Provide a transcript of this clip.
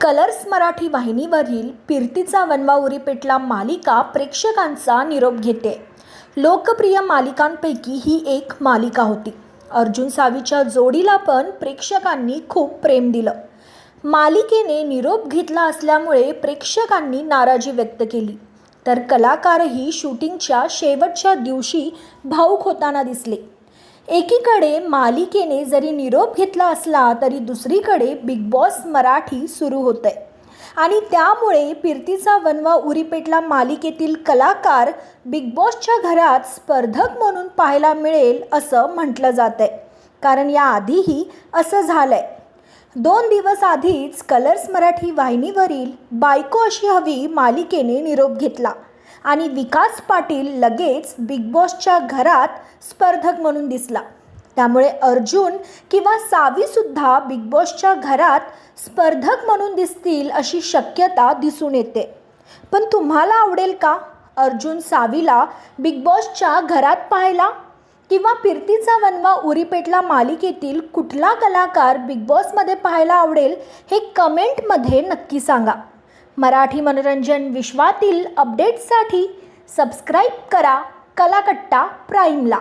Colours Marathi वाहिनीवरील फिरतीचा वनवा उरी पेटला मालिका प्रेक्षकांचा निरोप घेते. लोकप्रिय मालिकांपैकी ही एक मालिका होती. अर्जुन सावीच्या जोडीला पण प्रेक्षकांनी खूप प्रेम दिलं. मालिकेने निरोप घेतला असल्यामुळे प्रेक्षकांनी नाराजी व्यक्त केली. तर कलाकारही शूटिंगच्या शेवटच्या दिवशी भाऊक होताना दिसले. एकीकडे मालिकेने जरी निरोप घेतला असला तरी दुसरीकडे बिग बॉस मराठी सुरू होतंय. आणि त्यामुळे फिरतीचा वनवा उरी पेटला मालिकेतील कलाकार बिग बॉसच्या घरात स्पर्धक म्हणून पाहायला मिळेल असं म्हटलं जात आहे कारण याआधीही असं झालं आहे दोन दिवस आधीच कलर्स मराठी वाहिनीवरील बायको अशी हवी मालिकेने निरोप घेतला. आणि विकास पाटील लगेच बिग बॉसच्या घरात स्पर्धक म्हणून दिसला. त्यामुळे अर्जुन किंवा सावीसुद्धा बिग बॉसच्या घरात स्पर्धक म्हणून दिसतील अशी शक्यता दिसून येते. पण तुम्हाला आवडेल का अर्जुन सावीला बिग बॉसच्या घरात पाहायला? किंवा फिरतीचा वनवा उरीपेटला मालिकेतील कुठला कलाकार बिग बॉसमध्ये पाहायला आवडेल हे कमेंटमध्ये नक्की सांगा. मराठी मनोरंजन विश्वातील अपडेट्ससाठी सबस्क्राईब करा कलाकट्टा प्राईमला.